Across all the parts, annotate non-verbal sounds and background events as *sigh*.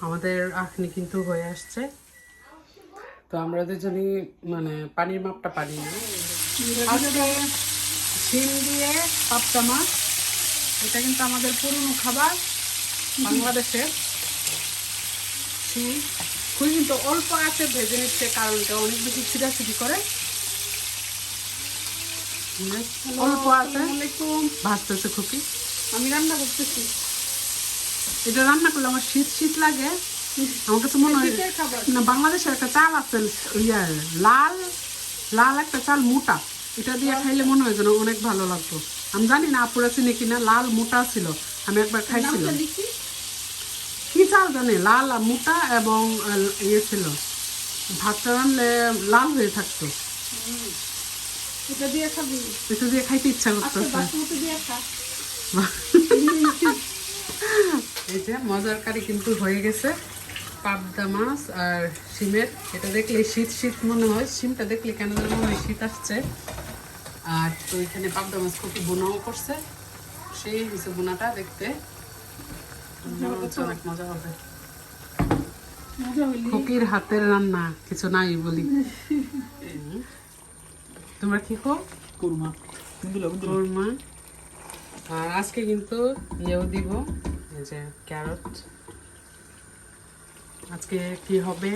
আমাদের আখনি কিন্তু হয়ে আসছে। তো আমরা দুজনই মানে পানির মাপটা পারি না। শিম দিয়ে পাপ্তা মাছ এটা কিন্তু আমাদের পুরনো খাবার বাংলাদেশে। শিম খুবই কিন্তু অল্প আছে ভেজে নিচ্ছে কারণ এটা অনেক বেশি ছিটাছিটি করে। অল্প আছে। ভাজতেছে খুবই আমি রান্না করতেছি। এটা রান্না করলে আমার শীত শীত লাগে। আমার কাছে মনে হয় না বাংলাদেশের একটা চাল আছে ইয়া লাল লাল একটা চাল মোটা। এটা দিয়ে খাইলে মনে হয় যেন অনেক ভালো লাগতো। আমি জানি না আপুরা চিনি কিনা লাল মোটা ছিল। আমি একবার খাইছিলাম। কি চাল জানে? লাল মোটা এবং ইয়ে ছিল। ভাতটা রানলে লাল হয়ে থাকতো। এটা দিয়ে খাবি। এটা দিয়ে খাইতে ইচ্ছা আজকে *laughs* করতেছে বাসমতি দিয়ে খা এই যে মজার কারি কিন্তু হয়ে গেছে। পাবদা মাছ আর শিমের। এটা দেখলে শীত শীত মনে হয়। শিমটা দেখলে কেন যেন মনে হয় শীত আসছে। আর তো এখানে পাবদা মাছ খুবই বোনাও করছে। সেই হয়েছে বোনাটা দেখতে। অনেক মজা হবে। মজা হাতের রান্না কিছু নাই বলি। তোমরা কি খো কুরমা। কিন্তু লবণ দিলাম। কোরমা। আর আজকে কিন্তু ইয়েও দিব। এই যে ক্যারট। আজকে কি হবে?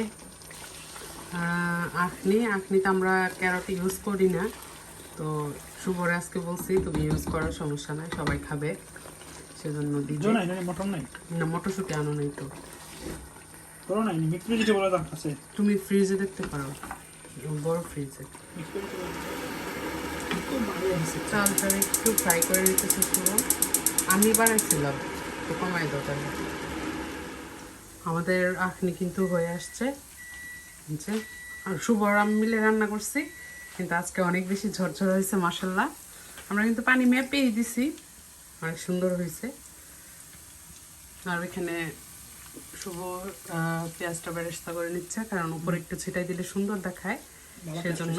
আখনি। আখনিতে আমরা ক্যারট ইউজ করি না। তো শুভরে আজকে বলছি তুমি ইউজ করার সমস্যা নাই সবাই খাবে। সেজন্য মটন নাই না মটরশুঁটি আনো নাই তো। করো নাই মিক্স ভেজিটেবল দাম আছে। তুমি ফ্রিজে দেখতে পারো। বড় ফ্রিজে চালটা একটু ফ্রাই করে নিতেছে শুভ। আমি বানাইছিলাম। কমাই দাও তাহলে আমাদের আখনি কিন্তু হয়ে আসছে। যে আমি মিলে রান্না করছি, কিন্তু আজকে অনেক বেশি ঝরঝর হয়েছে মশাল্লা আমরা কিন্তু পানি মেপেই দিছি। অনেক সুন্দর হয়েছে। আর এখানে শুভ পেঁয়াজটা বেরেস্তা করে নিচ্ছে, কারণ উপরে একটু ছিটাই দিলে সুন্দর দেখায়। সেজন্য।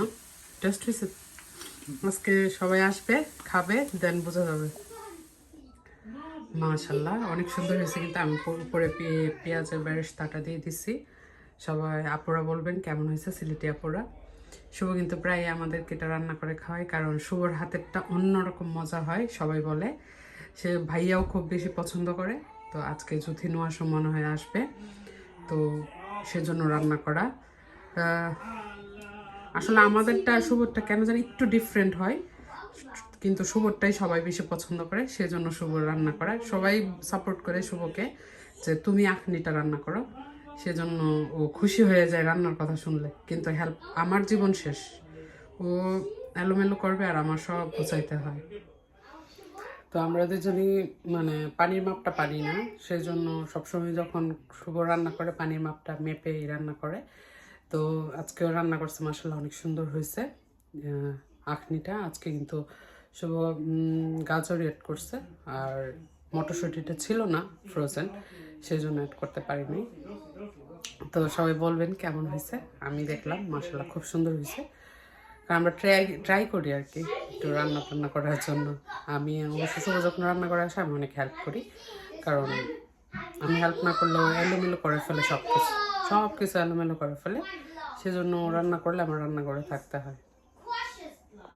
টেস্ট হয়েছে। আজকে সবাই আসবে, খাবে, দেন বোঝা যাবে। মাশাল্লাহ অনেক সুন্দর হয়েছে। কিন্তু আমি উপরে পেঁয়াজের বেরেস্তাটা দিয়ে দিছি। সবাই আপুরা বলবেন কেমন হয়েছে সিলেটি আপুরা? শুভ কিন্তু প্রায় আমাদেরকে এটা রান্না করে খাওয়ায়, কারণ শুভর হাতেরটা অন্যরকম মজা হয়, সবাই বলে। সে ভাইয়াও খুব বেশি পছন্দ করে, তো আজকে যুথি নোয়াশো মনে হয় আসবে, তো সেজন্য রান্না করা। আসলে আমাদেরটা, শুভরটা কেন জানি একটু ডিফারেন্ট হয়। কিন্তু শুভরটাই সবাই বেশি পছন্দ করে, সেজন্য শুভর রান্না করা সবাই সাপোর্ট করে শুভকে যে তুমি আখনিটা রান্না করো, সেজন্য ও খুশি হয়ে যায় রান্নার কথা শুনলে। কিন্তু হেল্প আমার জীবন শেষ। ও এলোমেলো করবে আর আমার সব গুছাইতে হয়। তো আমরা দুজনই মানে পানির মাপটা পারি না সেই জন্য সবসময় যখন শুভ রান্না করে, পানির মাপটা মেপেই রান্না করে। তো আজকেও রান্না করছে মাসাল্লাহ অনেক সুন্দর হয়েছে। আখনিটা আজকে কিন্তু শুভ গাজর এড করছে। আর মটরশুঁটিটা ছিল না ফ্রোজেন সেই জন্য অ্যাড করতে পারিনি। তো সবাই বলবেন কেমন হয়েছে? আমি দেখলাম মাসাল্লাহ খুব সুন্দর হয়েছে। কারণ আমরা ট্রাই ট্রাই করি আর কি, একটু রান্না টান্না করার জন্য। আমি অবশ্য শুভ যখন রান্না করে আসে, আমি অনেক হেল্প করি। কারণ আমি হেল্প না করলেও এলোমেলো করে ফেলে সব কিছু সব কিছু এলোমেলো করে ফেলে। সেজন্য রান্না করলে আমার রান্না করে থাকতে হয়।